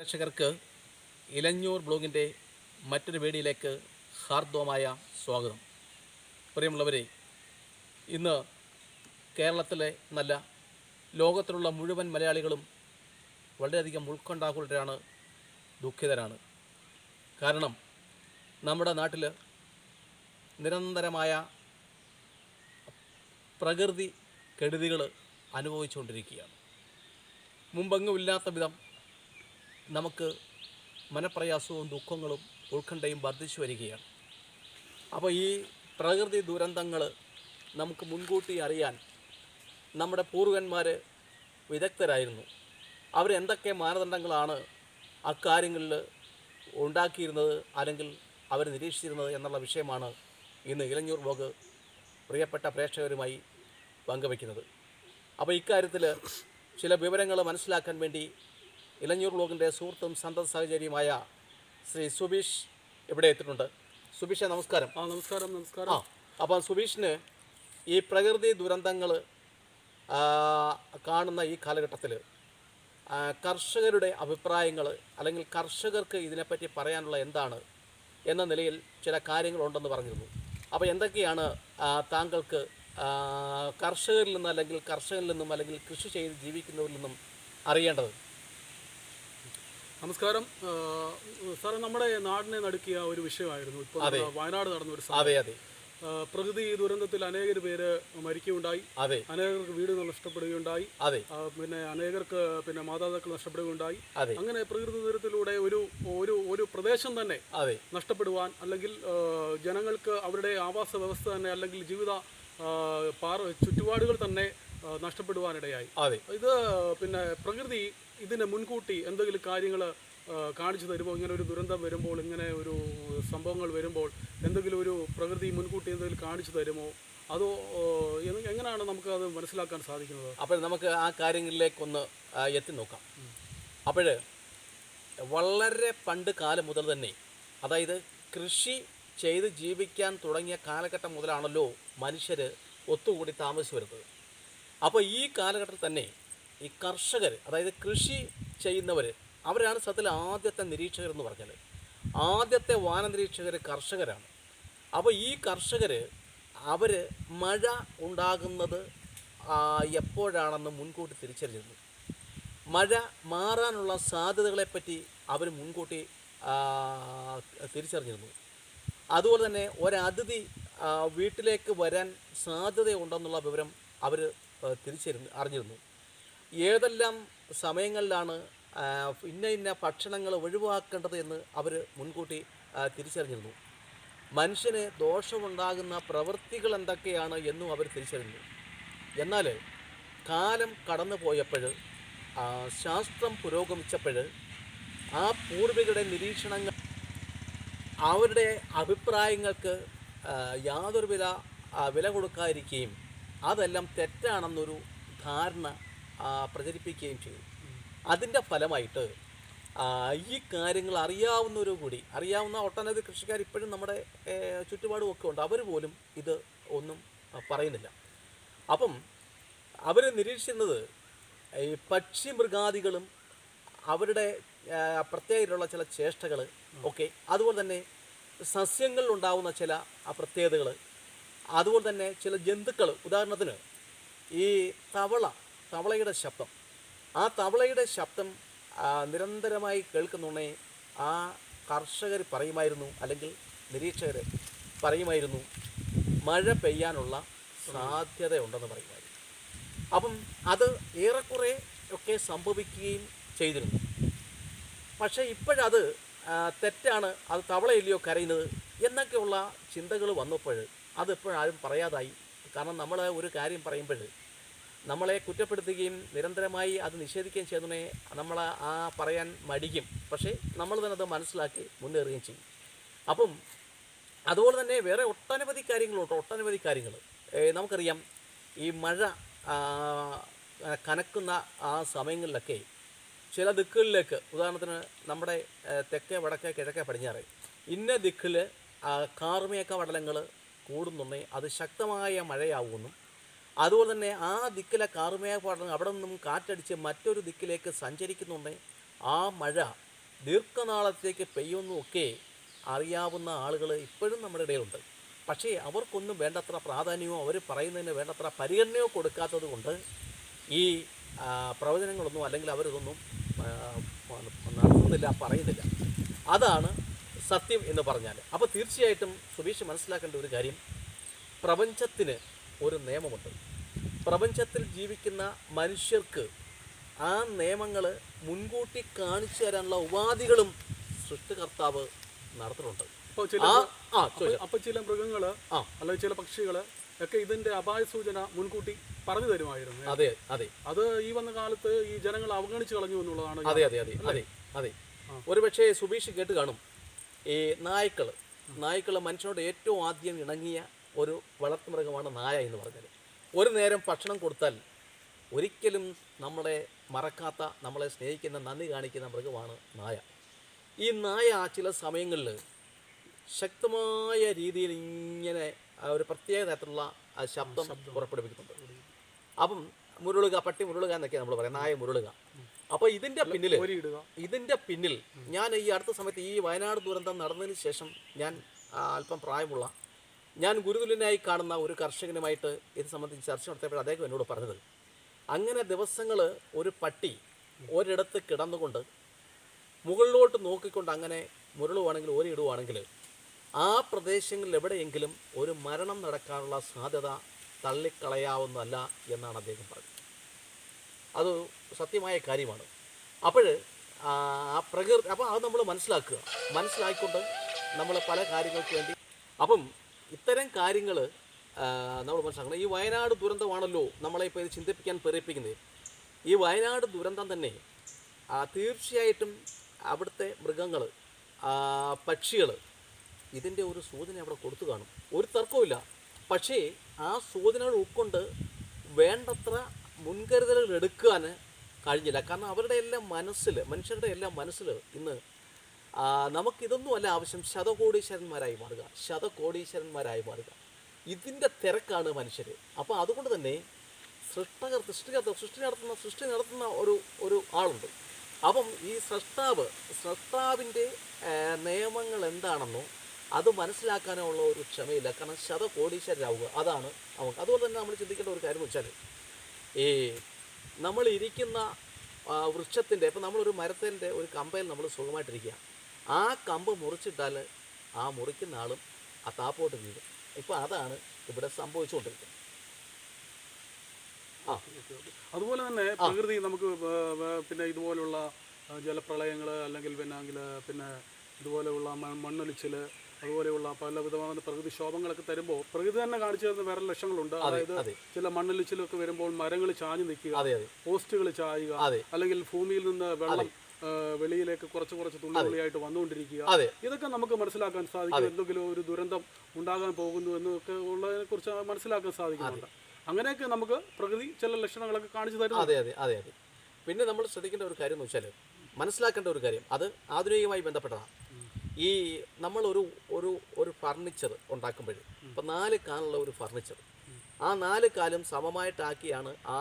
പ്രേക്ഷകർക്ക് ഇലഞ്ഞൂർ ബ്ലോഗിന്റെ മറ്റൊരു വീഡിയോയിലേക്ക് ഹാർദവമായ സ്വാഗതം. പ്രിയമുള്ളവരെ ഇന്ന് കേരളത്തിലെ നല്ല ലോകത്തിലുള്ള മുഴുവൻ മലയാളികളും വളരെയധികം ഉത്കണ്ഠാകുലരാണ് ദുഃഖിതരാണ്. കാരണം നമ്മുടെ നാട്ടിൽ നിരന്തരമായ പ്രകൃതി കെടുതികൾ അനുഭവിച്ചുകൊണ്ടിരിക്കുകയാണ്. മുമ്പെങ്ങുമില്ലാത്ത വിധം നമുക്ക് മനപ്രയാസവും ദുഃഖങ്ങളും ഉത്കണ്ഠയും വർദ്ധിച്ചു വരികയാണ്. അപ്പോൾ ഈ പ്രകൃതി ദുരന്തങ്ങൾ നമുക്ക് മുൻകൂട്ടി അറിയാൻ നമ്മുടെ പൂർവന്മാർ വിദഗ്ധരായിരുന്നു. അവരെന്തൊക്കെ മാനദണ്ഡങ്ങളാണ് അക്കാര്യങ്ങളിൽ ഉണ്ടാക്കിയിരുന്നത് അല്ലെങ്കിൽ അവർ നിരീക്ഷിച്ചിരുന്നത് എന്നുള്ള വിഷയമാണ് ഇന്ന് ഇലഞ്ഞൂർ ബ്ലോഗ് പ്രിയപ്പെട്ട പ്രേക്ഷകരുമായി പങ്കുവയ്ക്കുന്നത്. അപ്പോൾ ഇക്കാര്യത്തിൽ ചില വിവരങ്ങൾ മനസ്സിലാക്കാൻ വേണ്ടി ഇലഞ്ഞൂർ ബ്ലോഗിന്റെ സുഹൃത്തും സന്തത സാഹചര്യമായ ശ്രീ സുബീഷ് ഇവിടെ എത്തിയിട്ടുണ്ട്. സുബീഷെ നമസ്കാരം. ആ നമസ്കാരം നമസ്കാരം. ആ നമസ്കാരം അപ്പം സുബീഷിന് ഈ പ്രകൃതി ദുരന്തങ്ങൾ കാണുന്ന ഈ കാലഘട്ടത്തിൽ കർഷകരുടെ അഭിപ്രായങ്ങൾ അല്ലെങ്കിൽ കർഷകർക്ക് ഇതിനെപ്പറ്റി പറയാനുള്ള എന്താണ് എന്ന നിലയിൽ ചില കാര്യങ്ങളുണ്ടെന്ന് പറഞ്ഞിരുന്നു. അപ്പോൾ എന്തൊക്കെയാണ് താങ്കൾക്ക് കർഷകരിൽ നിന്ന് അല്ലെങ്കിൽ കർഷകരിൽ നിന്നും അല്ലെങ്കിൽ കൃഷി ചെയ്ത് ജീവിക്കുന്നവരിൽ നിന്നും അറിയേണ്ടത്? നമസ്കാരം. സാറെ നമ്മുടെ നാടിനെ നടുക്കിയ ഒരു വിഷയമായിരുന്നു. ഇപ്പോൾ അതെ. വയനാട് നടന്ന ഒരു അതെ അതെ. പ്രകൃതി ദുരന്തത്തിൽ അനേകർ പേര് മരിക്കുകയുണ്ടായി. അതെ. അനേകർക്ക് വീട് നഷ്ടപ്പെടുകയുണ്ടായി. അതെ. പിന്നെ അനേകർക്ക് പിന്നെ മാതാപിതാക്കൾ നഷ്ടപ്പെടുകയുണ്ടായി. അതെ. അങ്ങനെ പ്രകൃതി ദുരന്തത്തിലൂടെ ഒരു ഒരു ഒരു പ്രദേശം തന്നെ അതെ. നഷ്ടപ്പെടുവാൻ അല്ലെങ്കിൽ ജനങ്ങൾക്ക് അവരുടെ ആവാസ വ്യവസ്ഥ തന്നെ അല്ലെങ്കിൽ ജീവിത പാർ ചുറ്റുപാടുകൾ തന്നെ നഷ്ടപ്പെടുവാനിടയായി. അതെ. ഇത് പിന്നെ പ്രകൃതി ഇതിന് മുൻകൂട്ടി എന്തെങ്കിലും കാര്യങ്ങൾ കാണിച്ചു തരുമ്പോൾ ഇങ്ങനെ ഒരു ദുരന്തം വരുമ്പോൾ ഇങ്ങനെ ഒരു സംഭവങ്ങൾ വരുമ്പോൾ എന്തെങ്കിലും ഒരു പ്രകൃതി മുൻകൂട്ടി എന്തെങ്കിലും കാണിച്ചു തരുമോ? അതോ എങ്ങനെയാണ് നമുക്ക് അത് മനസ്സിലാക്കാൻ സാധിക്കുന്നത്? അപ്പോൾ നമുക്ക് ആ കാര്യങ്ങളിലേക്കൊന്ന് എത്തി നോക്കാം. അപ്പോൾ വളരെ പണ്ട് കാലം മുതൽ തന്നെ അതായത് കൃഷി ചെയ്ത് ജീവിക്കാൻ തുടങ്ങിയ കാലഘട്ടം മുതലാണല്ലോ മനുഷ്യർ ഒത്തുകൂടി താമസിച്ചു വരുന്നത്. അപ്പോൾ ഈ കാലഘട്ടത്തിൽ തന്നെ ഈ കർഷകർ അതായത് കൃഷി ചെയ്യുന്നവർ അവരാണ് സത്യത്തിൽ ആദ്യത്തെ നിരീക്ഷകർ എന്ന് പറഞ്ഞാൽ ആദ്യത്തെ വാന നിരീക്ഷകർ കർഷകരാണ്. അപ്പോൾ ഈ കർഷകർ അവർ മഴ ഉണ്ടാകുന്നത് എപ്പോഴാണെന്ന് മുൻകൂട്ടി തിരിച്ചറിഞ്ഞിരുന്നു. മഴ മാറാനുള്ള സാധ്യതകളെപ്പറ്റി അവർ മുൻകൂട്ടി തിരിച്ചറിഞ്ഞിരുന്നു. അതുപോലെ തന്നെ ഒരതിഥി വീട്ടിലേക്ക് വരാൻ സാധ്യതയുണ്ടെന്നുള്ള വിവരം അവർ തിരിച്ചറിഞ്ഞു അറിഞ്ഞിരുന്നു. ഏതെല്ലാം സമയങ്ങളിലാണ് ഇന്ന ഇന്ന ഭക്ഷണങ്ങൾ ഒഴിവാക്കേണ്ടത് എന്ന് അവർ മുൻകൂട്ടി തിരിച്ചറിഞ്ഞിരുന്നു. മനുഷ്യന് ദോഷമുണ്ടാകുന്ന പ്രവൃത്തികൾ എന്തൊക്കെയാണ് എന്നും അവർ തിരിച്ചറിഞ്ഞു എന്നാൽ കാലം കടന്നു പോയപ്പോൾ ശാസ്ത്രം പുരോഗമിച്ചപ്പോൾ ആ പൂർവികരുടെ നിരീക്ഷണങ്ങൾ അവരുടെ അഭിപ്രായങ്ങൾക്ക് ആ, യാതൊരു വില വില കൊടുക്കാതിരിക്കുകയും അതെല്ലാം തെറ്റാണെന്നൊരു ധാരണ പ്രചരിപ്പിക്കുകയും ചെയ്തു. അതിന്റെ ഫലമായിട്ട് ഈ കാര്യങ്ങൾ അറിയാവുന്നവരും കൂടി അറിയാവുന്ന ഒട്ടനവധി കൃഷിക്കാർ ഇപ്പോഴും നമ്മുടെ ചുറ്റുപാടും ഒക്കെ ഉണ്ട്. അവർ പോലും ഇത് ഒന്നും പറയുന്നില്ല. അപ്പം അവർ നിരീക്ഷിക്കുന്നത് ഈ പക്ഷി മൃഗാദികളും അവരുടെ പ്രത്യേകതയിലുള്ള ചില ചേഷ്ടകൾ ഒക്കെ അതുപോലെ തന്നെ സസ്യങ്ങളിൽ ഉണ്ടാവുന്ന ചില പ്രത്യേകതകൾ അതുപോലെ തന്നെ ചില ജന്തുക്കൾ ഉദാഹരണത്തിന് ഈ തവള തവളയുടെ ശബ്ദം. ആ തവളയുടെ ശബ്ദം നിരന്തരമായി കേൾക്കുന്നുണ്ടേ ആ കർഷകർ പറയുമായിരുന്നു അല്ലെങ്കിൽ നിരീക്ഷകർ പറയുമായിരുന്നു മഴ പെയ്യാനുള്ള സാധ്യതയുണ്ടെന്ന് പറയുമായിരുന്നു. അപ്പം അത് ഏറെക്കുറെ ഒക്കെ സംഭവിക്കുകയും ചെയ്തിരുന്നു. പക്ഷേ ഇപ്പോഴത് തെറ്റാണ് അത് തവളയില്ലയോ കരയുന്നത് എന്നൊക്കെയുള്ള ചിന്തകൾ വന്നപ്പോൾ അത് ഇപ്പോഴാരും പറയാതായി. കാരണം നമ്മൾ ഒരു കാര്യം പറയുമ്പോൾ നമ്മളെ കുറ്റപ്പെടുത്തുകയും നിരന്തരമായി അത് നിഷേധിക്കുകയും ചെയ്യുന്നതിനെ നമ്മൾ ആ പറയാൻ മടിക്കും. പക്ഷേ നമ്മൾ തന്നെ അത് മനസ്സിലാക്കി മുന്നേറുകയും ചെയ്യും. അപ്പം അതുപോലെ തന്നെ വേറെ ഒട്ടനവധി കാര്യങ്ങളുണ്ട് ഒട്ടനവധി കാര്യങ്ങൾ നമുക്കറിയാം ഈ മഴ കനക്കുന്ന ആ സമയങ്ങളിലൊക്കെ ചില ദിക്കുകളിലേക്ക് ഉദാഹരണത്തിന് നമ്മുടെ തെക്കേ വടക്കേ കിഴക്കേ പടിഞ്ഞാറ് ഇന്ന ദിക്കിൽ കാർമേക്ക പടലങ്ങൾ കൂടുന്നുണ്ടെങ്കിൽ അത് ശക്തമായ മഴയാവുമെന്നും അതുപോലെ തന്നെ ആ ദിക്കിലെ കാർമേഘ പടലങ്ങൾ അവിടെ നിന്നും കാറ്റടിച്ച് മറ്റൊരു ദിക്കിലേക്ക് സഞ്ചരിക്കുന്നുണ്ടെങ്കിൽ ആ മഴ ദീർഘനാളത്തേക്ക് പെയ്യുമെന്നൊക്കെ അറിയാവുന്ന ആളുകൾ ഇപ്പോഴും നമ്മുടെ ഇടയിലുണ്ട്. പക്ഷേ അവർക്കൊന്നും വേണ്ടത്ര പ്രാധാന്യമോ അവർ പറയുന്നതിന് വേണ്ടത്ര പരിഗണനയോ കൊടുക്കാത്തത് കൊണ്ട് ഈ പ്രവചനങ്ങളൊന്നും അല്ലെങ്കിൽ അവരിതൊന്നും നടത്തുന്നില്ല പറയുന്നില്ല. അതാണ് സത്യം എന്ന് പറഞ്ഞാൽ. അപ്പോൾ തീർച്ചയായിട്ടും സുബീഷ് മനസ്സിലാക്കേണ്ട ഒരു കാര്യം പ്രപഞ്ചത്തിന് ഒരു നിയമമുണ്ട്. പ്രപഞ്ചത്തിൽ ജീവിക്കുന്ന മനുഷ്യർക്ക് ആ നിയമങ്ങൾ മുൻകൂട്ടി കാണിച്ചു തരാനുള്ള ഉപാധികളും സൃഷ്ടികർത്താവ് നടത്തുന്നുണ്ട്. അപ്പൊ- ചില മൃഗങ്ങൾ. അല്ലെങ്കിൽ ചില പക്ഷികൾ ഒക്കെ ഇതിന്റെ അപായ സൂചന മുൻകൂട്ടി പറഞ്ഞു തരുമായിരുന്നു. അതെ അതെ. അത് ഈ വന്ന കാലത്ത് ഈ ജനങ്ങൾ അവഗണിച്ചു കളഞ്ഞു എന്നുള്ളതാണ് അതെ അതെ അതെ അതെ അതെ. ഒരുപക്ഷെ സുബീഷ് കേട്ട് കാണും. ഈ നായ്ക്കൾ. നായ്ക്കൾ മനുഷ്യനോട് ഏറ്റവും ആദ്യം ഇണങ്ങിയ ഒരു വളർത്തുമൃഗമാണ് നായ എന്ന് പറഞ്ഞത് ഒരു നേരം ഭക്ഷണം കൊടുത്താൽ ഒരിക്കലും നമ്മളെ മറക്കാത്ത നമ്മളെ സ്നേഹിക്കുന്ന നന്ദി കാണിക്കുന്ന മൃഗമാണ് നായ. ഈ നായ ചില സമയങ്ങളിൽ ശക്തമായ രീതിയിൽ ഇങ്ങനെ ഒരു പ്രത്യേക തരത്തിലുള്ള ശബ്ദം പുറപ്പെടുവിക്കുന്നുണ്ട്. അപ്പം മുരുളുക പട്ടി മുരുളുക എന്നൊക്കെയാണ് നമ്മൾ പറയാം. നായ മുരുളുക. അപ്പോൾ ഇതിന്റെ പിന്നിൽ ഇതിന്റെ പിന്നിൽ ഞാൻ ഈ അടുത്ത സമയത്ത് ഈ വയനാട് ദുരന്തം നടന്നതിന് ശേഷം ഞാൻ അല്പം പ്രായമുള്ള ഞാൻ ഗുരുതുല്യനായി കാണുന്ന ഒരു കർഷകനുമായിട്ട് ഇത് സംബന്ധിച്ച് ചർച്ച നടത്തിയപ്പോൾ അദ്ദേഹം എന്നോട് പറഞ്ഞത്. അങ്ങനെ ദിവസങ്ങൾ ഒരു പട്ടി ഒരിടത്ത് കിടന്നുകൊണ്ട് മുകളിലോട്ട് നോക്കിക്കൊണ്ട് അങ്ങനെ മുരളുവാണെങ്കിൽ ഓരിയിടുവാണെങ്കിൽ ആ പ്രദേശങ്ങളിൽ എവിടെയെങ്കിലും ഒരു മരണം നടക്കാനുള്ള സാധ്യത തള്ളിക്കളയാവുന്നതല്ല എന്നാണ് അദ്ദേഹം പറഞ്ഞത്. അത് സത്യമായ കാര്യമാണ്. അപ്പോൾ ആ പ്രകൃതി അപ്പോൾ അത് നമ്മൾ മനസ്സിലാക്കുക. മനസ്സിലാക്കിക്കൊണ്ട് നമ്മൾ പല കാര്യങ്ങൾക്ക് വേണ്ടി. അപ്പം ഇത്തരം കാര്യങ്ങൾ നമ്മൾ മനസ്സിലാക്കണം. ഈ വയനാട് ദുരന്തമാണല്ലോ നമ്മളെ ഇപ്പോൾ ഇത് ചിന്തിപ്പിക്കാൻ പ്രേരിപ്പിക്കുന്നത് ഈ വയനാട് ദുരന്തം തന്നെ തീർച്ചയായിട്ടും അവിടുത്തെ മൃഗങ്ങൾ പക്ഷികൾ ഇതിന്റെ ഒരു സൂചന അവിടെ കൊടുത്തു കാണും. ഒരു തർക്കവുമില്ല. പക്ഷേ ആ സൂചനകൾ ഉൾക്കൊണ്ട് വേണ്ടത്ര മുൻകരുതലുകൾ എടുക്കാൻ കഴിഞ്ഞില്ല. കാരണം അവരുടെ എല്ലാം മനസ്സിൽ മനുഷ്യരുടെ എല്ലാം മനസ്സിൽ ഇന്ന് നമുക്കിതൊന്നും അല്ല ആവശ്യം. ശതകോടീശ്വരന്മാരായി മാറുക. ശതകോടീശ്വരന്മാരായി മാറുക. ഇതിന്റെ തിരക്കാണ് മനുഷ്യർ. അപ്പോൾ അതുകൊണ്ട് തന്നെ സൃഷ്ടകർ സൃഷ്ടികർത്ത സൃഷ്ടി നടത്തുന്ന സൃഷ്ടി നടത്തുന്ന ഒരു ഒരു ആളുണ്ട്. അപ്പം ഈ സൃഷ്ടാവ് സൃഷ്ടാവിന്റെ നിയമങ്ങൾ എന്താണെന്നോ അത് മനസ്സിലാക്കാനുള്ള ഒരു ക്ഷമയില്ല. കാരണം ശതകോടീശ്വരരാവുക. അതാണ് നമുക്ക്. അതുപോലെ തന്നെ നമ്മൾ ചിന്തിക്കേണ്ട ഒരു കാര്യം വെച്ചാൽ ഈ നമ്മൾ ഇരിക്കുന്ന വൃക്ഷത്തിന്റെ ഇപ്പം നമ്മളൊരു മരത്തിന്റെ ഒരു കമ്പയിൽ നമ്മൾ സുഖമായിട്ടിരിക്കുക. ആ കമ്പ് മുറിച്ചിട്ടാൽ ആ മുറിക്കുന്ന ആളും ആ താപ്പോട്ട് വീഴും. ഇപ്പം അതാണ് ഇവിടെ സംഭവിച്ചുകൊണ്ടിരിക്കുന്നത്. ആ. അതുപോലെ തന്നെ പ്രകൃതി നമുക്ക് പിന്നെ ഇതുപോലുള്ള ജലപ്രളയങ്ങൾ അല്ലെങ്കിൽ പിന്നെ പിന്നെ ഇതുപോലെയുള്ള മ- മണ്ണൊലിച്ചിൽ അതുപോലെയുള്ള പല വിധമായ പ്രകൃതി ക്ഷോഭങ്ങളൊക്കെ തരുമ്പോൾ പ്രകൃതി തന്നെ കാണിച്ചു തരുന്ന വേറെ ലക്ഷങ്ങളുണ്ട്. അതായത് ചില മണ്ണൊലിച്ചിലൊക്കെ വരുമ്പോൾ മരങ്ങൾ ചാഞ്ഞു നിൽക്കുക പോസ്റ്റുകൾ ചായുക അല്ലെങ്കിൽ ഭൂമിയിൽ നിന്ന് വെള്ളം വെളിയിലേക്ക് കുറച്ച് കുറച്ച് തുള്ളി തുള്ളിയായിട്ട് വന്നുകൊണ്ടിരിക്കുക ഇതൊക്കെ നമുക്ക് മനസ്സിലാക്കാൻ സാധിക്കും എന്തെങ്കിലും ഒരു ദുരന്തം ഉണ്ടാകാൻ പോകുന്നു എന്നൊക്കെ ഉള്ളതിനെ കുറിച്ച് മനസ്സിലാക്കാൻ സാധിക്കുന്നുണ്ട്. അങ്ങനെയൊക്കെ നമുക്ക് പ്രകൃതി ചില ലക്ഷണങ്ങളൊക്കെ കാണിച്ചു തരുന്നു അതെ അതെ അതെ അതെ. പിന്നെ നമ്മൾ ശ്രദ്ധിക്കേണ്ട ഒരു കാര്യം എന്ന് വെച്ചാൽ മനസ്സിലാക്കേണ്ട ഒരു കാര്യം. അത് ആധുനികമായി ബന്ധപ്പെട്ടതാണ്. ഈ നമ്മളൊരു ഒരു ഒരു ഫർണിച്ചർ ഉണ്ടാക്കുമ്പോൾ ഇപ്പം നാല് കാലുള്ള ഒരു ഫർണിച്ചർ. ആ നാല് കാലും സമമായിട്ടാക്കിയാണ് ആ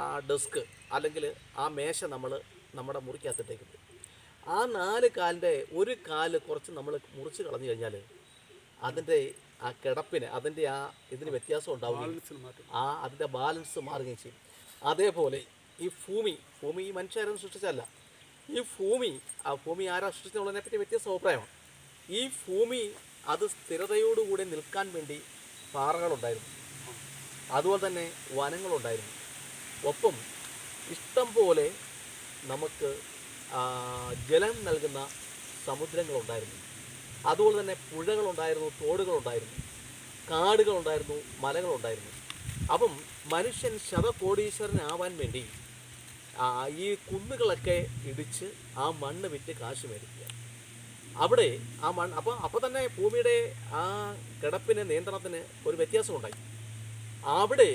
ആ ഡെസ്ക് അല്ലെങ്കിൽ ആ മേശ നമ്മൾ നമ്മുടെ മുറിക്കകത്തിട്ടേക്കുന്നത്. ആ നാല് കാലിന്റെ ഒരു കാൽ കുറച്ച് നമ്മൾ മുറിച്ച് കളഞ്ഞു കഴിഞ്ഞാൽ അതിന്റെ ആ കിടപ്പിന് അതിന്റെ ആ ഇതിന് വ്യത്യാസം ഉണ്ടാവുകയും ആ അതിന്റെ ബാലൻസ് മാറുകയും ചെയ്യും. അതേപോലെ ഈ ഭൂമി ഭൂമി ഈ മനുഷ്യരും സൃഷ്ടിച്ചല്ല ഈ ഭൂമി ആ ഭൂമി ആരാ സൃഷ്ടിച്ചതിനെ പറ്റി വ്യത്യസ്ത അഭിപ്രായമാണ്. ഈ ഭൂമി അത് സ്ഥിരതയോടുകൂടി നിൽക്കാൻ വേണ്ടി പാറകളുണ്ടായിരുന്നു. അതുപോലെ തന്നെ വനങ്ങളുണ്ടായിരുന്നു. ഒപ്പം ഇഷ്ടം പോലെ നമുക്ക് ജലം നൽകുന്ന സമുദ്രങ്ങളുണ്ടായിരുന്നു. അതുപോലെ തന്നെ പുഴകളുണ്ടായിരുന്നു തോടുകളുണ്ടായിരുന്നു കാടുകളുണ്ടായിരുന്നു മലകളുണ്ടായിരുന്നു. അപ്പം മനുഷ്യൻ ശതകോടീശ്വരനാവാൻ വേണ്ടി ഈ കുന്നുകളൊക്കെ ഇടിച്ച് ആ മണ്ണ് വിറ്റ് കാശ് മേടിക്കുക. അവിടെ ആ മണ്ണ് അപ്പോൾ അപ്പോൾ തന്നെ ഭൂമിയുടെ ആ കിടപ്പിന് നിയന്ത്രണത്തിന് ഒരു വ്യത്യാസം ഉണ്ടായി അവിടെ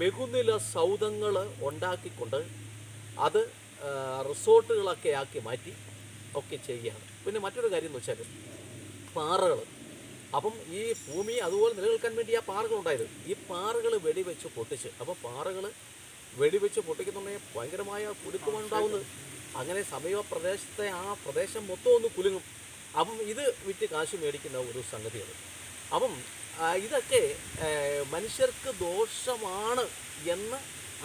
ബഹുനില സൗധങ്ങൾ ഉണ്ടാക്കിക്കൊണ്ട് അത് റിസോർട്ടുകളൊക്കെ ആക്കി മാറ്റി ഒക്കെ ചെയ്യുകയാണ്. പിന്നെ മറ്റൊരു കാര്യം എന്ന് വെച്ചാൽ പാറകൾ അപ്പം ഈ ഭൂമി അതുപോലെ നിലനിൽക്കാൻ വേണ്ടി ആ പാറകൾ ഉണ്ടായത്. ഈ പാറകൾ വെടിവെച്ച് പൊട്ടിച്ച് അപ്പോൾ പാറകൾ വെടിവെച്ച് പൊട്ടിക്കുന്നുണ്ടെങ്കിൽ ഭയങ്കരമായ കുടുക്കുമുണ്ടാവുന്നത് അങ്ങനെ സമീപ പ്രദേശത്തെ ആ പ്രദേശം മൊത്തം ഒന്ന് കുലുങ്ങും. അപ്പം ഇത് വിറ്റ് കാശ് മേടിക്കുന്ന ഒരു സംഗതിയാണ്. അപ്പം ഇതൊക്കെ മനുഷ്യർക്ക് ദോഷമാണ് എന്ന്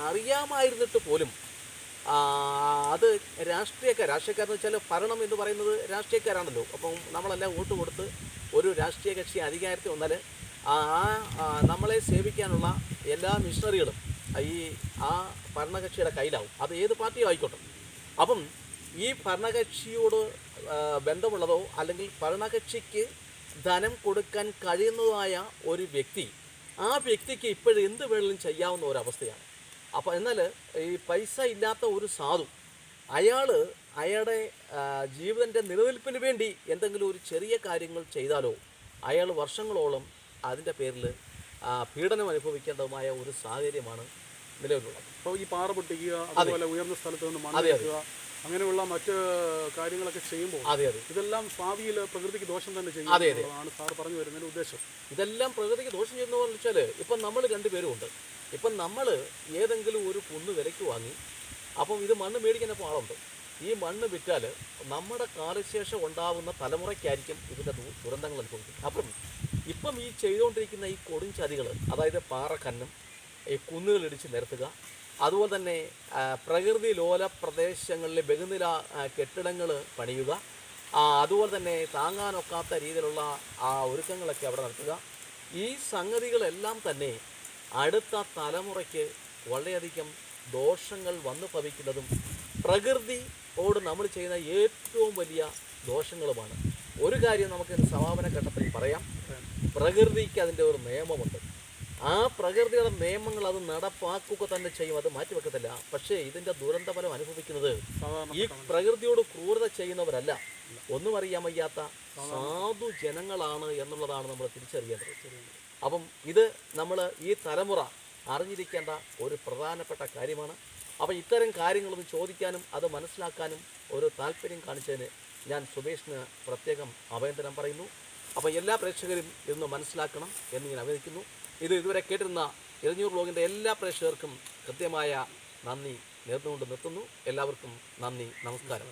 അറിയാമായിരുന്നിട്ട് പോലും അത് രാഷ്ട്രീയക്കാർ രാഷ്ട്രീയക്കാരെന്ന് വെച്ചാൽ ഭരണം എന്ന് പറയുന്നത് രാഷ്ട്രീയക്കാരാണല്ലോ. അപ്പം നമ്മളെല്ലാം വോട്ട് കൊടുത്ത് ഒരു രാഷ്ട്രീയ കക്ഷി അധികാരത്തിൽ വന്നാൽ ആ നമ്മളെ സേവിക്കാനുള്ള എല്ലാ മിഷണറികളും ഈ ആ ഭരണകക്ഷിയുടെ കയ്യിലാവും. അത് ഏത് പാർട്ടിയും ആയിക്കോട്ടെ. അപ്പം ഈ ഭരണകക്ഷിയോട് ബന്ധമുള്ളതോ അല്ലെങ്കിൽ ഭരണകക്ഷിക്ക് ധനം കൊടുക്കാൻ കഴിയുന്നതായ ഒരു വ്യക്തി ആ വ്യക്തിക്ക് ഇപ്പോഴും എന്ത് വേണമെങ്കിലും ചെയ്യാവുന്ന ഒരവസ്ഥയാണ്. അപ്പോൾ എന്നാൽ ഈ പൈസ ഇല്ലാത്ത ഒരു സാധു അയാൾ അയാളുടെ ജീവിതന്റെ നിലനിൽപ്പിന് വേണ്ടി എന്തെങ്കിലും ഒരു ചെറിയ കാര്യങ്ങൾ ചെയ്താലോ അയാൾ വർഷങ്ങളോളം അതിന്റെ പേരിൽ പീഡനം അനുഭവിക്കേണ്ടതുമായ ഒരു സാഹചര്യമാണ് നിലവിലുള്ളത്. അപ്പോൾ ഈ പാറ പൊട്ടിക്കുക അതുപോലെ ഉയർന്ന സ്ഥലത്ത് നിന്ന് മണ്ണ് അങ്ങനെയുള്ള മറ്റ് കാര്യങ്ങളൊക്കെ ചെയ്യുമ്പോൾ അതെ അതെ. ഇതെല്ലാം ഭാവിയിൽ പ്രകൃതിക്ക് ദോഷം തന്നെ ചെയ്യും അതെ, അതെ. ആണ് സാർ പറഞ്ഞു വരുന്നതിന് ഉദ്ദേശം. ഇതെല്ലാം പ്രകൃതിക്ക് ദോഷം ചെയ്യുന്നതെന്ന് വെച്ചാൽ ഇപ്പം നമ്മൾ രണ്ടുപേരും ഉണ്ട് ഇപ്പം നമ്മൾ ഏതെങ്കിലും ഒരു കുന്ന് വിലയ്ക്ക് വാങ്ങി അപ്പം ഇത് മണ്ണ് മേടിക്കാനപ്പോൾ ആളുണ്ട്. ഈ മണ്ണ് വിറ്റാൽ നമ്മുടെ കാലശേഷം ഉണ്ടാവുന്ന തലമുറയ്ക്കായിരിക്കും ഇതിന്റെ ദുരന്തങ്ങൾ അനുഭവിക്കുന്നത്. അപ്പം ഇപ്പം ഈ ചെയ്തുകൊണ്ടിരിക്കുന്ന ഈ കൊടും കൊടുംചതികൾ അതായത് പാറക്കന്നും ഈ കുന്നുകൾ ഇടിച്ച് നിരത്തുക അതുപോലെ തന്നെ പ്രകൃതി ലോല പ്രദേശങ്ങളിലെ ബഹുനില കെട്ടിടങ്ങൾ പണിയുക അതുപോലെ തന്നെ താങ്ങാനൊക്കാത്ത രീതിയിലുള്ള ആ ഒരുക്കങ്ങളൊക്കെ അവിടെ നടത്തുക. ഈ സംഗതികളെല്ലാം തന്നെ അടുത്ത തലമുറയ്ക്ക് വളരെയധികം ദോഷങ്ങൾ വന്നു ഭവിക്കുന്നതും പ്രകൃതിയോട് നമ്മൾ ചെയ്യുന്ന ഏറ്റവും വലിയ ദോഷങ്ങളുമാണ്. ഒരു കാര്യം നമുക്ക് സമാപന ഘട്ടത്തിൽ പറയാം. പ്രകൃതിക്ക് അതിന്റെ ഒരു നിയമമുണ്ട്. ആ പ്രകൃതിയുടെ നിയമങ്ങൾ അത് നടപ്പാക്കുക തന്നെ ചെയ്യും അത് മാറ്റിവെക്കത്തില്ല. പക്ഷേ ഇതിന്റെ ദുരന്തഫലം അനുഭവിക്കുന്നത് ഈ പ്രകൃതിയോട് ക്രൂരത ചെയ്യുന്നവരല്ല. ഒന്നും അറിയാൻ വയ്യാത്ത സാധു ജനങ്ങളാണ് എന്നുള്ളതാണ് നമ്മൾ തിരിച്ചറിയേണ്ടത്. അപ്പം ഇത് നമ്മൾ ഈ തലമുറ അറിഞ്ഞിരിക്കേണ്ട ഒരു പ്രധാനപ്പെട്ട കാര്യമാണ്. അപ്പം ഇത്തരം കാര്യങ്ങളൊന്ന് ചോദിക്കാനും അത് മനസ്സിലാക്കാനും ഒരു താല്പര്യം കാണിച്ചതിന് ഞാൻ സുബേഷിന് പ്രത്യേകം അഭയന്തരം പറയുന്നു. അപ്പം എല്ലാ പ്രേക്ഷകരും ഇന്ന് മനസ്സിലാക്കണം എന്ന് ഞാൻ അഭിനയിക്കുന്നു ഇത് ഇതുവരെ കേട്ടിരുന്ന ഇരഞ്ഞൂർ ബ്ലോഗിന്റെ എല്ലാ പ്രേക്ഷകർക്കും കൃത്യമായ നന്ദി നേർന്നുകൊണ്ട് നിർത്തുന്നു. എല്ലാവർക്കും നന്ദി നമസ്കാരം.